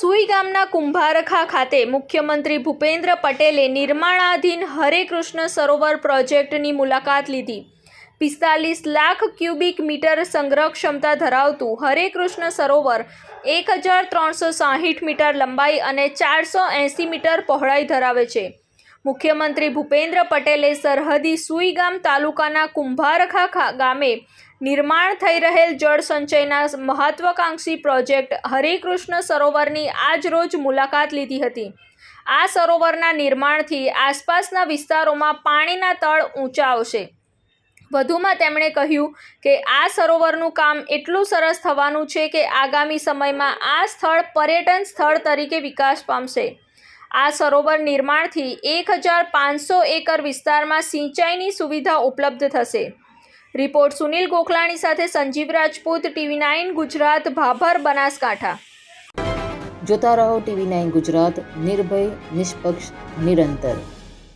સુઈ ગામના કુંભારખા ખાતે મુખ્યમંત્રી ભૂપેન્દ્ર પટેલે નિર્માણાધીન હરે કૃષ્ણ સરોવર પ્રોજેક્ટની મુલાકાત લીધી. પિસ્તાલીસ લાખ ક્યુબિક મીટર સંગ્રહ ક્ષમતા ધરાવતું હરે કૃષ્ણ સરોવર એક હજાર ત્રણસો સાહીઠ મીટર લંબાઈ અને ચારસો એંસી મીટર પહોળાઈ ધરાવે છે. મુખ્યમંત્રી ભૂપેન્દ્ર પટેલે સરહદી સુઈગામ તાલુકાના કુંભારખા ગામે નિર્માણ થઈ રહેલ જળ સંચયના મહત્વાકાંક્ષી પ્રોજેક્ટ હરિકૃષ્ણ સરોવરની આજરોજ મુલાકાત લીધી હતી. આ સરોવરના નિર્માણથી આસપાસના વિસ્તારોમાં પાણીના તળ ઊંચા આવશે. વધુમાં તેમણે કહ્યું કે આ સરોવરનું કામ એટલું સરસ થવાનું છે કે આગામી સમયમાં આ સ્થળ પર્યટન સ્થળ તરીકે વિકાસ પામશે. આ સરોવર નિર્માણથી એક હજાર પાંચસો એકર વિસ્તારમાં સિંચાઈની સુવિધા ઉપલબ્ધ થશે. રિપોર્ટ સુનિલ ગોખલાણી સાથે સંજીવ રાજપૂત, ટીવી નાઇન ગુજરાત, ભાભર, બનાસકાંઠા. જોતા રહો ટીવી નાઇન ગુજરાત, નિર્ભય, નિષ્પક્ષ, નિરંતર.